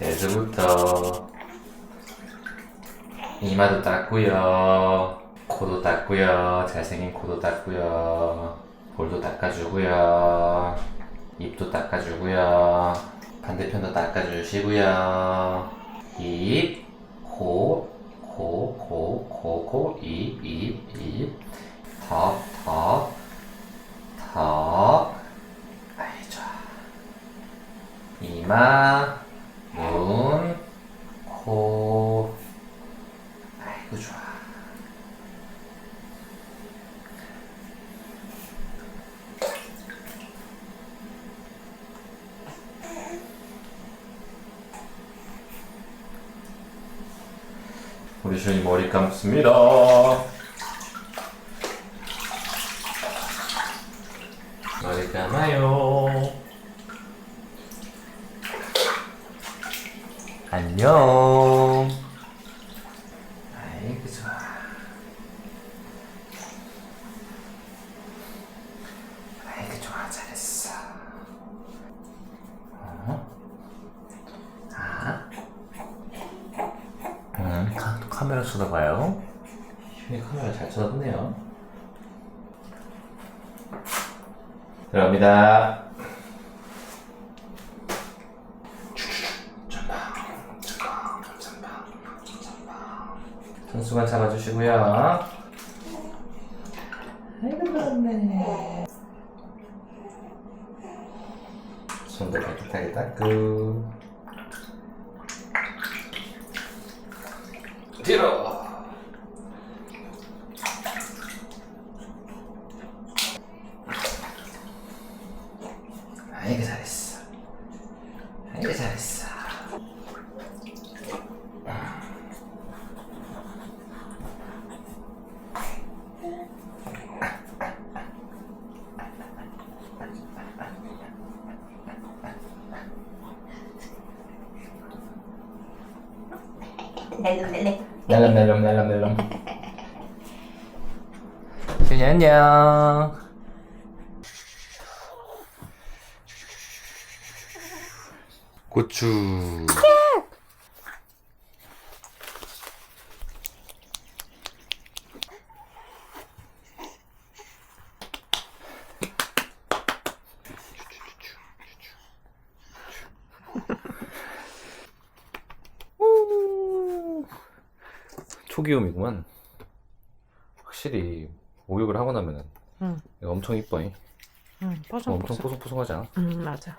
세수부터 이마도 닦고요. 코도 닦고요. 잘생긴 코도 닦고요. 볼도 닦아주고요. 입도 닦아주고요. 반대편도 닦아주시고요. 입, 코, 코, 코, 코, 코, 입, 입, 입. 턱, 턱, 턱. 아이 좋아 이마, 눈, 코. 아이고 좋아. 우리 시원이 머리 감습니다. 머리 감아요. 안녕. 아이고 좋아. 아이고 좋아 잘했어. 어? 아? 음, 카, 카메라 쳐다봐요. 휴이 카메라 잘 쳐다보네요. 들어갑니다. 손수건 잡아주시고요. 아이고 그렇네. 손도 깨끗하게 닦고. 뒤로. 아이고 잘했어. 아이고 잘했어. 넬름넬 넬름넬름 준이 안녕 고추 초기음이구만 확실히 목욕을 하고 나면은 응, 엄청 이뻐 잉. 응, 엄청 뽀송뽀송. 뽀송뽀송하지 않아? 응, 맞아.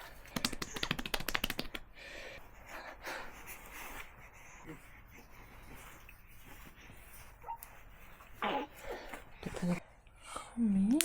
미